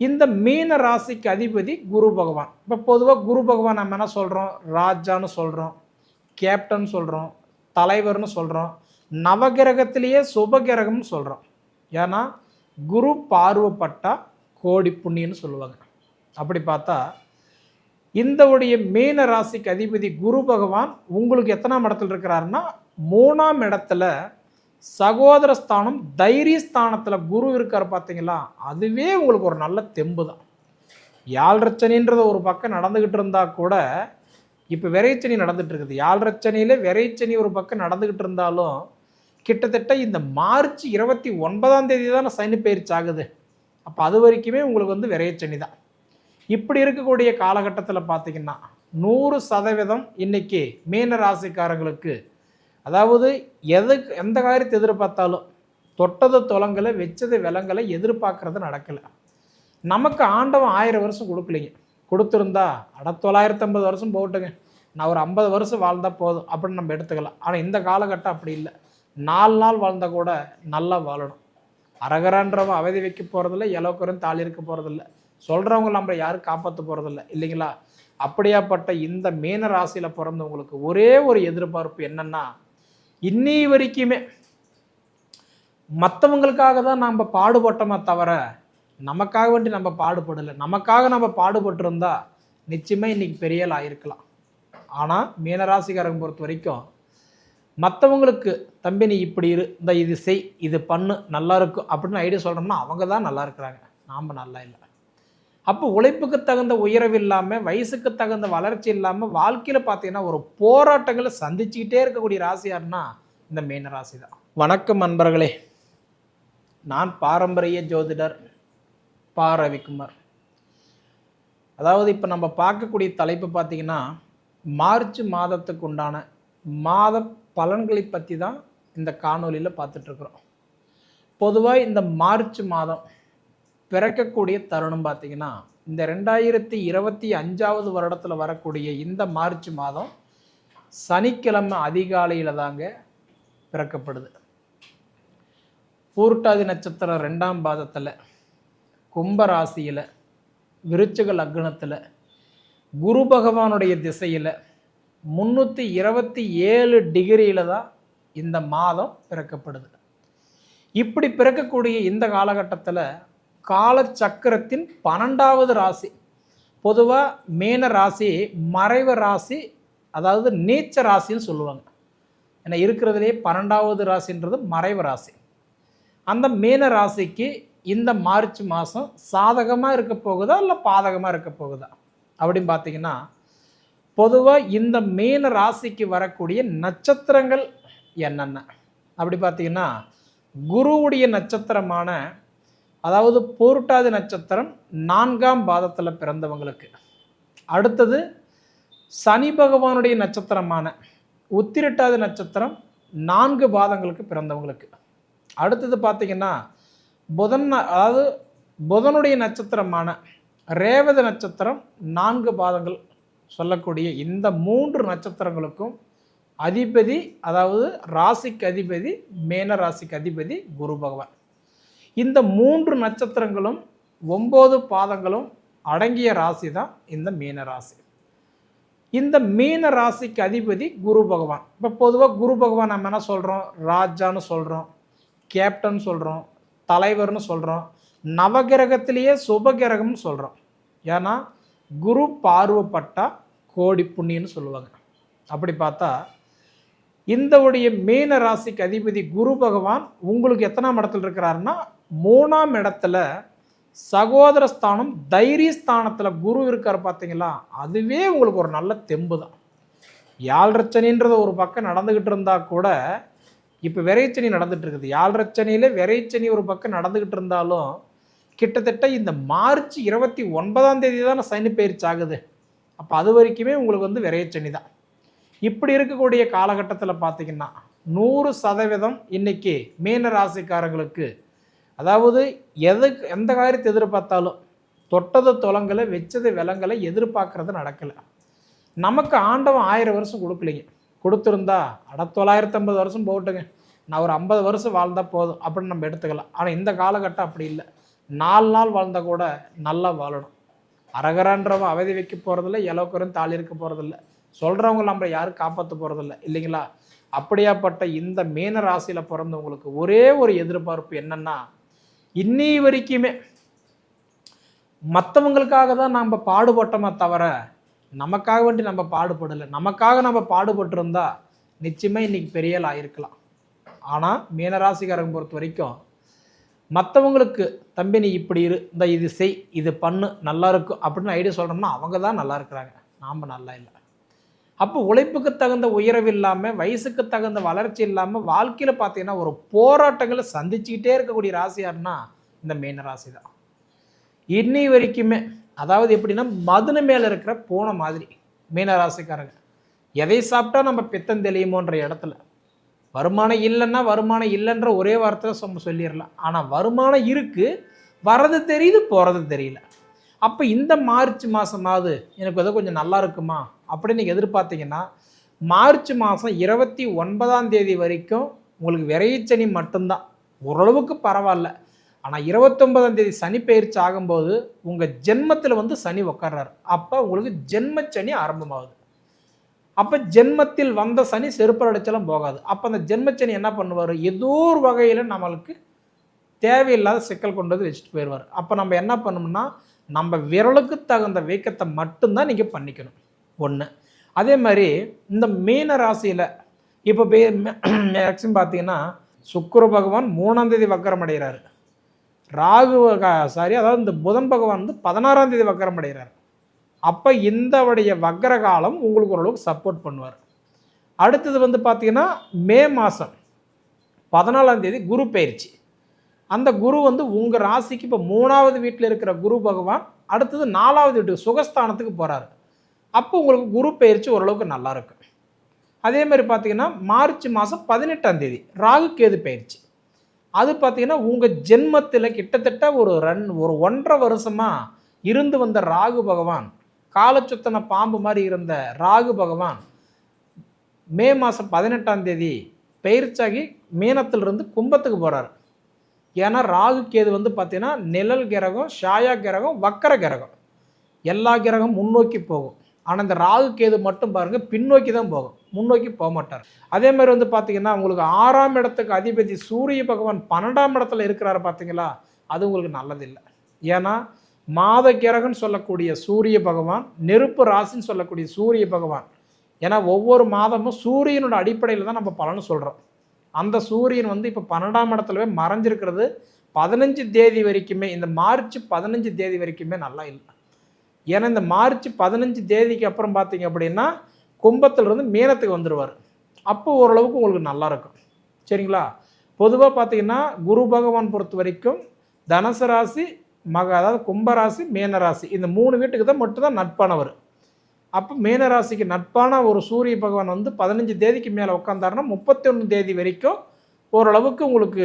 இந்த மீன ராசிக்கு அதிபதி குரு பகவான். இப்போ பொதுவாக குரு பகவான் நம்ம என்ன சொல்கிறோம் ராஜான்னு சொல்கிறோம் கேப்டன் சொல்கிறோம் தலைவர்னு சொல்கிறோம் நவகிரகத்திலேயே சுபகிரகம்னு சொல்கிறோம் ஏன்னா குரு பார்வப்பட்டா கோடி புண்ணியன்னு சொல்லுவாங்க. அப்படி பார்த்தா இந்த உடைய மீன ராசிக்கு அதிபதி குரு பகவான் உங்களுக்கு எத்தனாம் இடத்துல இருக்கிறாருன்னா மூணாம் இடத்துல சகோதர ஸ்தானம் தைரிய ஸ்தானத்தில் குரு இருக்கார் பார்த்தீங்களா அதுவே உங்களுக்கு ஒரு நல்ல தெம்பு தான் யாழ்ரச்சனின்றது ஒரு பக்கம் நடந்துக்கிட்டு இருந்தா கூட இப்போ விரைச்சனி நடந்துட்டு இருக்குது. யாழ்ரச்சனியில் விரைச்சனி ஒரு பக்கம் நடந்துக்கிட்டு இருந்தாலும் கிட்டத்தட்ட இந்த மார்ச் இருபத்தி ஒன்பதாம் தேதி தான் சனி பயிற்சி ஆகுது. அப்போ அது வரைக்குமே உங்களுக்கு வந்து விரைச்சனி தான் இப்படி இருக்கக்கூடிய காலகட்டத்தில் பார்த்தீங்கன்னா நூறு சதவீதம் இன்னைக்கு மீன ராசிக்காரங்களுக்கு அதாவது எதுக்கு எந்த காரியத்தை எதிர்பார்த்தாலும் தொட்டது தொலங்கலை வச்சது விலங்கலை எதிர்பார்க்கறது நடக்கலை. நமக்கு ஆண்டவன் ஆயிரம் வருஷம் கொடுக்கலைங்க. கொடுத்துருந்தா அட தொள்ளாயிரத்தி ஐம்பது வருஷம் போட்டுங்க நான் ஒரு ஐம்பது வருஷம் வாழ்ந்தால் போதும் அப்படின்னு நம்ம எடுத்துக்கலாம். ஆனால் இந்த காலகட்டம் அப்படி இல்லை. நாலு நாள் வாழ்ந்தால் கூட நல்லா வாழணும். அரகரான்றவன் அவதி வைக்க போகிறதில்ல இலவுக்கரும் தாலி இருக்க போகிறதில்ல சொல்கிறவங்க நம்மளை யாரும் காப்பாற்ற போகிறதில்ல இல்லைங்களா? அப்படியாப்பட்ட இந்த மீன ராசியில் பிறந்தவங்களுக்கு ஒரே ஒரு எதிர்பார்ப்பு என்னென்னா இன்னி வரைக்குமே மற்றவங்களுக்காக தான் நம்ம பாடுபட்டோமே தவிர நமக்காக வேண்டி நம்ம பாடுபடலை. நமக்காக நம்ம பாடுபட்டிருந்தா நிச்சயமாக இன்னைக்கு பெரிய ஆள் ஆயிருக்கலாம் ஆனால் மீனராசிக்காரங்க பொறுத்த வரைக்கும் மற்றவங்களுக்கு தம்பி நீ இப்படி இரு. இந்த இது செய். இது பண்ணு. நல்லா இருக்கும். அப்படின்னு ஐடியா சொல்கிறோம்னா அவங்க தான் நல்லா இருக்கிறாங்க. நாம் நல்லா இல்லை. அப்போ உழைப்புக்கு தகுந்த உயர்வு இல்லாமல் வயசுக்கு தகுந்த வளர்ச்சி இல்லாமல் வாழ்க்கையில் பார்த்தீங்கன்னா ஒரு போராட்டங்களை சந்திச்சுக்கிட்டே இருக்கக்கூடிய ராசி யாருன்னா இந்த மீன ராசி தான் வணக்கம் நண்பர்களே. நான் பாரம்பரிய ஜோதிடர் பா. ரவிக்குமார். அதாவது இப்போ நம்ம பார்க்கக்கூடிய தலைப்பு பார்த்தீங்கன்னா மார்ச் மாதத்துக்கு உண்டான மாத பலன்களை பற்றி தான் இந்த காணொலியில் பார்த்துட்ருக்குறோம் பொதுவாக இந்த மார்ச் மாதம் பிறக்கக்கூடிய தருணம் பார்த்தீங்கன்னா இந்த ரெண்டாயிரத்தி இருபத்தி அஞ்சாவது வருடத்தில் வரக்கூடிய இந்த மார்ச் மாதம் சனிக்கிழமை அதிகாலையில் தாங்க பிறக்கப்படுது. பூர்ட்டாதி நட்சத்திரம் ரெண்டாம் பாதத்தில் கும்பராசியில் விருச்சக லக்னத்தில் குரு பகவானுடைய திசையில் முந்நூற்றி இருபத்தி ஏழு டிகிரியில் தான் இந்த மாதம் பிறக்கப்படுது. இப்படி பிறக்கக்கூடிய இந்த காலகட்டத்தில் காலச்சக்கரத்தின் பன்னெண்டாவது ராசி. பொதுவாக மேன ராசி மறைவு ராசி அதாவது நீச்ச ராசின்னு சொல்லுவாங்க. ஏன்னா இருக்கிறதுலே பன்னெண்டாவது ராசின்றது மறைவு ராசி. அந்த மீன ராசிக்கு இந்த மார்ச் மாதம் சாதகமாக இருக்க போகுதா இல்லை பாதகமாக இருக்க போகுதா? அப்படின்னு பார்த்தீங்கன்னா பொதுவாக இந்த மீன ராசிக்கு வரக்கூடிய நட்சத்திரங்கள் என்னென்ன? அப்படி பார்த்தீங்கன்னா குருவுடைய நட்சத்திரமான அதாவது பூருட்டாதி நட்சத்திரம் நான்காம் பாதத்தில் பிறந்தவங்களுக்கு. அடுத்தது சனி பகவானுடைய நட்சத்திரமான உத்திரட்டாதி நட்சத்திரம் நான்கு பாதங்களுக்கு பிறந்தவங்களுக்கு. அடுத்தது பார்த்தீங்கன்னா புதன் அதாவது புதனுடைய நட்சத்திரமான ரேவத நட்சத்திரம் நான்கு பாதங்கள் சொல்லக்கூடிய இந்த மூன்று நட்சத்திரங்களுக்கும் அதிபதி அதாவது ராசிக்கு அதிபதி மேன ராசிக்கு அதிபதி குரு பகவான். இந்த மூன்று நட்சத்திரங்களும் ஒம்பது பாதங்களும் அடங்கிய ராசி தான் இந்த மீன ராசி. இந்த மீன ராசிக்கு அதிபதி குரு பகவான். இப்போ பொதுவாக குரு பகவான் நம்ம என்ன சொல்கிறோம் ராஜான்னு சொல்கிறோம் கேப்டன் சொல்கிறோம் தலைவர்னு சொல்கிறோம் நவகிரகத்திலேயே சுபகிரகம்னு சொல்கிறோம் ஏன்னா குரு பார்வப்பட்டா கோடி புண்ணியன்னு சொல்லுவாங்க. அப்படி பார்த்தா இந்த உடைய மீன ராசிக்கு அதிபதி குரு பகவான் உங்களுக்கு எத்தனாம் இடத்துல இருக்கிறாருன்னா மூணாம் இடத்துல சகோதர ஸ்தானம் தைரிய ஸ்தானத்தில் குரு இருக்கார் பார்த்தீங்களா அதுவே உங்களுக்கு ஒரு நல்ல தெம்பு தான் யாழ்ரச்சனின்றது ஒரு பக்கம் நடந்துக்கிட்டு இருந்தா கூட இப்போ விரைச்சனி நடந்துட்டு இருக்குது. யாழ்ரச்சனியில் விரைச்சனி ஒரு பக்கம் நடந்துக்கிட்டு இருந்தாலும் கிட்டத்தட்ட இந்த மார்ச் இருபத்தி ஒன்பதாம் தேதி தான் சனி பயிற்சி ஆகுது. அப்போ அது வரைக்குமே உங்களுக்கு வந்து விரைச்சனி தான் இப்படி இருக்கக்கூடிய காலகட்டத்தில் பார்த்தீங்கன்னா நூறு சதவீதம் இன்னைக்கு மீன ராசிக்காரங்களுக்கு அதாவது எதுக்கு எந்த காரியத்தை எதிர்பார்த்தாலும் தொட்டது தொலங்கலை வச்சது விலங்கலை எதிர்பார்க்கறது நடக்கலை. நமக்கு ஆண்டவன் ஆயிரம் வருஷம் கொடுக்கலைங்க. கொடுத்துருந்தா அட தொள்ளாயிரத்தி ஐம்பது வருஷம் போட்டுங்க நான் ஒரு ஐம்பது வருஷம் வாழ்ந்தால் போதும் அப்படின்னு நம்ம எடுத்துக்கலாம். ஆனால் இந்த காலகட்டம் அப்படி இல்லை. நாலு நாள் வாழ்ந்தால் கூட நல்லா வாழணும். அரகரான்றவன் அவதி வைக்க போகிறதில்ல இலவுக்கரும் தாலி இருக்க போகிறதில்ல சொல்கிறவங்க நம்மளை யாரும் காப்பாற்ற போகிறதில்ல இல்லைங்களா? அப்படியாப்பட்ட இந்த மீன ராசியில் பிறந்தவங்களுக்கு ஒரே ஒரு எதிர்பார்ப்பு என்னென்னா இன்னி வரைக்குமே மற்றவங்களுக்காக தான் நம்ம பாடுபட்டோமே தவிர நமக்காக வேண்டி நம்ம பாடுபடலை. நமக்காக நம்ம பாடுபட்டிருந்தா நிச்சயமாக இன்னைக்கு பெரிய ஆயிருக்கலாம் ஆனால் மீனராசிக்காரங்க பொறுத்த வரைக்கும் மற்றவங்களுக்கு தம்பி நீ இப்படி இரு. இந்த இது செய். இது பண்ணு. நல்லா இருக்கும் அப்படின்னு ஐடியா சொல்கிறோம்னா அவங்க தான் நல்லா இருக்கிறாங்க. நாம் நல்லா இல்லை. அப்போ உழைப்புக்கு தகுந்த உயர்வு இல்லாமல் வயசுக்கு தகுந்த வளர்ச்சி இல்லாமல் வாழ்க்கையில் பார்த்தீங்கன்னா ஒரு போராட்டங்களை சந்திச்சுக்கிட்டே இருக்கக்கூடிய ராசி யாருன்னா இந்த மீன ராசி தான் இன்னி வரைக்குமே அதாவது எப்படின்னா மதுன மேலே இருக்கிற பூனை மாதிரி மீன ராசிக்காரங்க. எதை சாப்பிட்டா நம்ம பித்தம் தெளியுமோன்ற இடத்துல. வருமானம் இல்லைன்னா வருமானம் இல்லைன்ற ஒரே வார்த்தை சொல்லிடலாம். ஆனால் வருமானம் இருக்குது வர்றது தெரியுது போகிறது தெரியல. அப்போ இந்த மார்ச் மாதமாவது எனக்கு ஏதோ கொஞ்சம் நல்லா இருக்குமா? அப்படின்னு நீங்கள் எதிர்பார்த்தீங்கன்னா மார்ச் மாதம் இருபத்தி ஒன்பதாம் தேதி வரைக்கும் உங்களுக்கு விரைச்சனி மட்டும்தான். ஓரளவுக்கு பரவாயில்ல. ஆனால் இருபத்தொன்பதாம் தேதி சனி பயிற்சி ஆகும்போது உங்கள் ஜென்மத்தில் வந்து சனி உட்கார்றாரு அப்போ உங்களுக்கு ஜென்ம சனி ஆரம்பமாகுது. அப்போ ஜென்மத்தில் வந்த சனி செருப்பர் அடிச்சாலும் போகாது. அப்போ அந்த ஜென்மச்சனி என்ன பண்ணுவார்? ஏதோ ஒரு வகையில் நம்மளுக்கு தேவையில்லாத சிக்கல் கொண்டு வந்து வச்சுட்டு போயிடுவார். அப்போ நம்ம என்ன பண்ணோம்னா நம்ம விரலுக்கு தகுந்த வீக்கத்தை மட்டும்தான் நீங்கள் பண்ணிக்கணும். ஒன்று அதே மாதிரி இந்த மீன ராசியில் இப்போ மேக்ஸிமம் பார்த்தீங்கன்னா சுக்கர பகவான் மூணாம் தேதி வக்கரம் அடைகிறாரு. ராகு சாரி அதாவது இந்த புதன் பகவான் வந்து பதினாறாம் தேதி வக்கரம் அடைகிறார். அப்போ இந்தவுடைய வக்கர காலம் உங்களுக்கு ஓரளவுக்கு சப்போர்ட் பண்ணுவார். அடுத்தது வந்து பார்த்தீங்கன்னா மே மாதம் பதினாலாம் தேதி குரு பயிற்சி. அந்த குரு வந்து உங்கள் ராசிக்கு இப்போ மூணாவது வீட்டில் இருக்கிற குரு பகவான் அடுத்தது நாலாவது வீட்டுக்கு சுகஸ்தானத்துக்கு போகிறாரு அப்போ உங்களுக்கு குரு பயிற்சி ஓரளவுக்கு நல்லாயிருக்கும் அதே மாதிரி பார்த்தீங்கன்னா மார்ச் மாதம் பதினெட்டாம் தேதி ராகு கேது பயிற்சி. அது பார்த்தீங்கன்னா உங்கள் ஜென்மத்தில் கிட்டத்தட்ட ஒரு ரன் ஒரு ஒன்றரை வருஷமாக இருந்து வந்த ராகு பகவான் காலச்சுத்தன பாம்பு மாதிரி இருந்த ராகு பகவான் மே மாதம் பதினெட்டாம் தேதி பயிற்சியாகி மீனத்திலிருந்து கும்பத்துக்கு போகிறார் ஏன்னா ராகு கேது வந்து பார்த்தீங்கன்னா நிழல் கிரகம் ஷாயா கிரகம் வக்கர கிரகம். எல்லா கிரகம் முன்னோக்கி போகும். ஆனால் இந்த ராகு கேது மட்டும் பாருங்கள் பின்னோக்கி தான் போகும். முன்னோக்கி போக மாட்டார். அதே மாதிரி வந்து பார்த்தீங்கன்னா உங்களுக்கு ஆறாம் இடத்துக்கு அதிபதி சூரிய பகவான் பன்னெண்டாம் இடத்துல இருக்கிறாரு பார்த்தீங்களா? அது உங்களுக்கு நல்லதில்லை. ஏன்னா மாத கிரகன்னு சொல்லக்கூடிய சூரிய பகவான் நெருப்பு ராசின்னு சொல்லக்கூடிய சூரிய பகவான். ஏன்னா ஒவ்வொரு மாதமும் சூரியனோட அடிப்படையில் தான் நம்ம பலன் சொல்கிறோம் அந்த சூரியன் வந்து இப்போ பன்னெண்டாம் இடத்துலவே மறைஞ்சிருக்கிறது. பதினஞ்சு தேதி வரைக்குமே இந்த மார்ச் பதினஞ்சு தேதி வரைக்குமே நல்லா இல்லை. ஏன்னா இந்த மார்ச் பதினஞ்சு தேதிக்கு அப்புறம் பார்த்தீங்க அப்படின்னா கும்பத்திலிருந்து மீனத்துக்கு வந்துடுவார் அப்போ ஓரளவுக்கு உங்களுக்கு நல்லாயிருக்கும் சரிங்களா? பொதுவாக பார்த்தீங்கன்னா குரு பகவான் பொறுத்த வரைக்கும் தனுசு ராசி மக அதாவது கும்பராசி மீனராசி இந்த மூணு வீட்டுக்கு தான் மட்டும்தான் நட்பானவர். அப்போ மீனராசிக்கு நட்பான ஒரு சூரிய பகவான் வந்து பதினஞ்சு தேதிக்கு மேலே உட்காந்தாருன்னா முப்பத்தி ஒன்று தேதி வரைக்கும் ஓரளவுக்கு உங்களுக்கு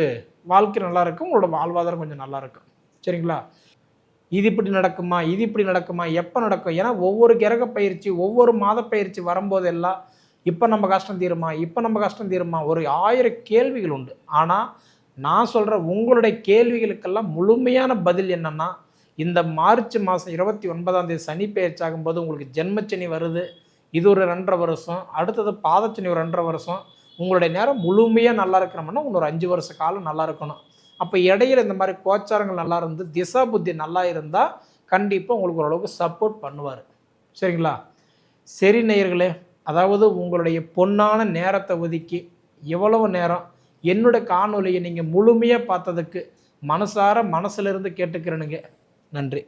வாழ்க்கை நல்லாயிருக்கும் உங்களோட வாழ்வாதாரம் கொஞ்சம் நல்லாயிருக்கும் சரிங்களா? இது இப்படி நடக்குமா? இது இப்படி நடக்குமா? எப்போ நடக்கும்? ஏன்னா ஒவ்வொரு கிரக பயிற்சி ஒவ்வொரு மாத பயிற்சி வரும்போதெல்லாம் இப்போ நம்ம கஷ்டம் தீருமா? இப்போ நம்ம கஷ்டம் தீருமா? ஒரு ஆயிரம் கேள்விகள் உண்டு. ஆனால் நான் சொல்கிற உங்களுடைய கேள்விகளுக்கெல்லாம் முழுமையான பதில் என்னென்னா இந்த மார்ச் மாதம் இருபத்தி ஒன்பதாம் தேதி சனி பயிற்சியாகும்போது உங்களுக்கு ஜென்மச்சனி வருது. இது ஒரு ரெண்டரை வருஷம். அடுத்தது பாதச்சனி ஒரு ரெண்டரை வருஷம். உங்களுடைய நேரம் முழுமையாக நல்லா இருக்கணும்னா இன்னொரு அஞ்சு வருஷ காலம் நல்லா இருக்கணும். அப்போ இடையில இந்த மாதிரி கோச்சாரங்கள் நல்லா இருந்து திசா புத்தி நல்லா இருந்தால் கண்டிப்பாக உங்களுக்கு ஓரளவுக்கு சப்போர்ட் பண்ணுவார். சரிங்களா? சரி நேயர்களே அதாவது உங்களுடைய பொன்னான நேரத்தை ஒதுக்கி எவ்வளவு நேரம்? என்னோட காணொலியை நீங்கள் முழுமையாக பார்த்ததுக்கு மனசார மனசுலேருந்து கேட்டுக்கிறேனுங்க. நன்றி.